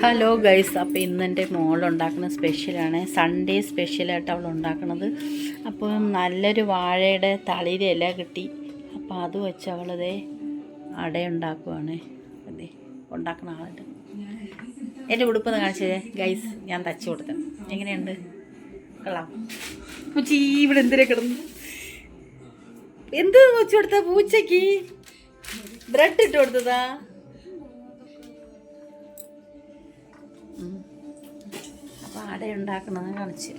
Hello guys അപ്പോൾ ഇന്ന് എന്റെ മോൾ ഉണ്ടാക്കുന്ന സ്പെഷ്യലാണ് സൺഡേ സ്പെഷ്യലായിട്ട് അവൾ ഉണ്ടാക്കുന്നത് അപ്പോൾ നല്ലൊരു വാഴയുടെ തളിര ഇല കിട്ടി. അപ്പോൾ അത് വെച്ച് അവളതേ അട ഉണ്ടാക്കുവാണ്. അതെ ഉണ്ടാക്കുന്ന ആളുണ്ട്. എന്റെ ഉടുപ്പൊന്ന് കാണിച്ചേ ഗൈസ് ഞാൻ തച്ച് കൊടുത്തു എങ്ങനെയുണ്ട്? കൊള്ളാം. പൂച്ചി ഇവിടെ എന്തിനാ കിടന്നു? എന്ത് വെച്ച് കൊടുത്ത പൂച്ചയ്ക്ക്? ബ്രെഡ് ഇട്ട് കൊടുത്തതാ? അപ്പോൾ അട ഉണ്ടാക്കുന്നത് കാണിച്ച്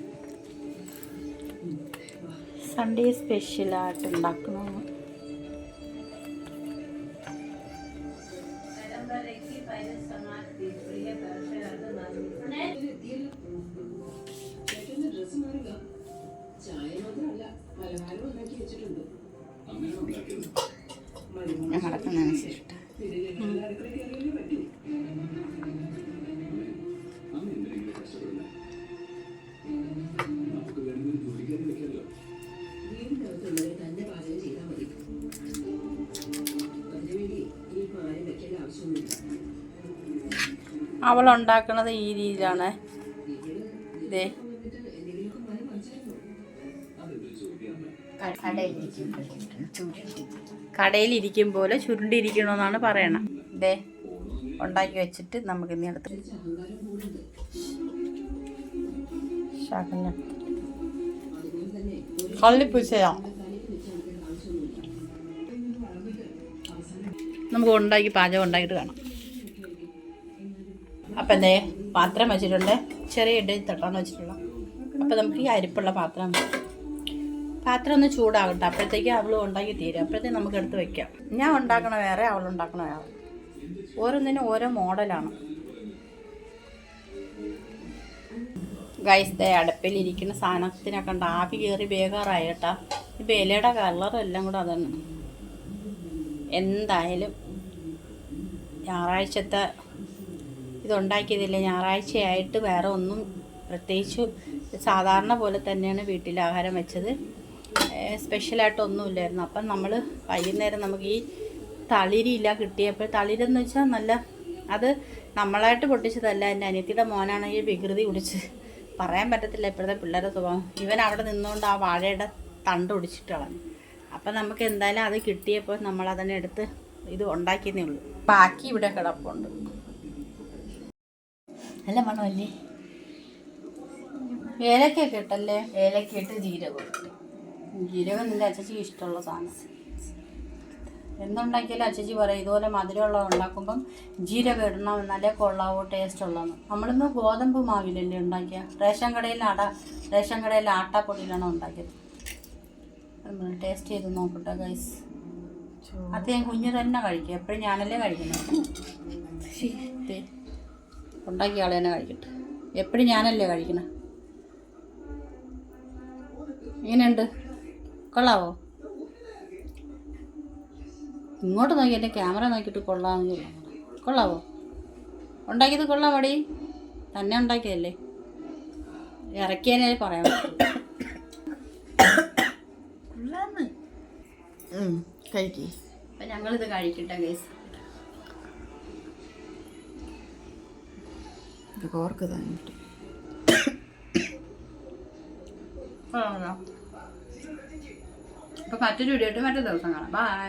സൺഡേ സ്പെഷ്യലായിട്ട് ഉണ്ടാക്കുന്നത്. ഞാൻ മടക്കുന്നതനുസരിച്ചിട്ട് അവൾ ഉണ്ടാക്കുന്നത് ഈ രീതിയിലാണ്. ഇതേ കടയിലിരിക്കും പോലെ ചുരുണ്ടിരിക്കണമെന്നാണ് പറയണം. ഇതേ ഉണ്ടാക്കി വെച്ചിട്ട് നമുക്ക് ഇനി അടുത്ത് കള്ളിപ്പൂച്ചയാ. നമുക്ക് ഉണ്ടാക്കി പാചകം ഉണ്ടാക്കിയിട്ട് കാണാം. അപ്പം എന്തേ പാത്രം വെച്ചിട്ടുണ്ട്. ചെറിയ ഇട്ട് തട്ടാണ് വെച്ചിട്ടുള്ള. അപ്പം നമുക്ക് ഈ അരിപ്പുള്ള പാത്രം പാത്രം ഒന്ന് ചൂടാകട്ടെ അപ്പോഴത്തേക്ക് അവൾ ഉണ്ടാക്കി തീരും. അപ്പോഴത്തേക്ക് നമുക്ക് എടുത്ത് വെക്കാം. ഞാൻ ഉണ്ടാക്കണ വേറെ അവൾ ഉണ്ടാക്കണ വേറെ. ഓരോന്നിനും ഓരോ മോഡലാണ്. ഗൈസ് ദേ അടുപ്പിലിരിക്കുന്ന സാധനത്തിനൊക്കെ ഉണ്ട് ആവി കയറി വേഗാറായി കേട്ടാ. ഇപ്പം ഇലയുടെ കളറും എല്ലാം കൂടെ അതാണ് എന്തായാലും ഞായറാഴ്ചത്തെ ഇതുണ്ടാക്കിയതില്ല ഞായറാഴ്ചയായിട്ട് വേറെ ഒന്നും പ്രത്യേകിച്ച് സാധാരണ പോലെ തന്നെയാണ് വീട്ടിൽ ആഹാരം വെച്ചത്. സ്പെഷ്യലായിട്ടൊന്നുമില്ലായിരുന്നു അപ്പം നമ്മൾ വൈകുന്നേരം നമുക്ക് ഈ തളിരിയില്ല കിട്ടിയപ്പോൾ തളിരെന്ന് വെച്ചാൽ നല്ല അത് നമ്മളായിട്ട് പൊട്ടിച്ചതല്ല. എന്റെ അനിയത്തിയുടെ മോനാണ് ഈ വികൃതി കുടിച്ച്. പറയാൻ പറ്റത്തില്ല ഇപ്പോഴത്തെ പിള്ളേരുടെ സ്വഭാവം. ഇവൻ അവിടെ നിന്നുകൊണ്ട് ആ വാഴയുടെ തണ്ട് ഒടിച്ചിട്ട് കളഞ്ഞു. അപ്പം നമുക്ക് എന്തായാലും അത് കിട്ടിയപ്പോൾ നമ്മൾ അതിനെ എടുത്ത് ഇത് ഉണ്ടാക്കിയെന്നേ ഉള്ളൂ. ബാക്കി ഇവിടെ കിടപ്പുണ്ട്. നല്ല മണമല്ലേ ഏലക്കൊക്കെ ഇട്ടല്ലേ? ഏലക്കിട്ട് ജീരകം ഇട്ട്. ജീരകം നിന്റെ അച്ചച്ചിക്ക് ഇഷ്ടമുള്ള സാധനം. എന്തുണ്ടാക്കിയാലും അച്ചച്ചി പറയും ഇതുപോലെ മധുരമുള്ള ഉണ്ടാക്കുമ്പം ജീരകം ഇടണം എന്നാലേ കൊള്ളാവോ ടേസ്റ്റ് ഉള്ളതെന്ന് നമ്മളിന്ന് ഗോതമ്പ് മാവിലല്ലേ ഉണ്ടാക്കിയ? റേഷൻ കടയിൽ അട റേഷൻ കടയിൽ ആട്ടാപ്പൊടിയിലാണ് ഉണ്ടാക്കിയത്. നമ്മൾ ടേസ്റ്റ് ചെയ്ത് നോക്കട്ടെ ഗൈസ് അത് ഞാൻ കുഞ്ഞു തന്നെ കഴിക്കും. എപ്പോഴും ഞാനല്ലേ കഴിക്കുന്നത്? ഉണ്ടാക്കിയ ആളെ തന്നെ കഴിക്കട്ടെ. എപ്പോഴും ഞാനല്ലേ കഴിക്കണേ? എങ്ങനെയുണ്ട് കൊള്ളാവോ? ഇങ്ങോട്ട് നോക്കി എന്റെ ക്യാമറ നോക്കിയിട്ട് കൊള്ളാമെന്ന് കൊള്ളാവോ? ഉണ്ടാക്കിയത് കൊള്ളാം മടി. തന്നെ ഉണ്ടാക്കിയതല്ലേ? ഇറക്കിയതിനെ പറയാൻ പറ്റും. കഴിക്കേ. അപ്പം ഞങ്ങളിത് കഴിക്കട്ടെ ഗൈസ് ഇത് കോർക്ക് തന്നിട്ട് അപ്പം മറ്റൊരു വീഡിയോ ആയിട്ട് മറ്റേ ദിവസം കാണാം. ബൈ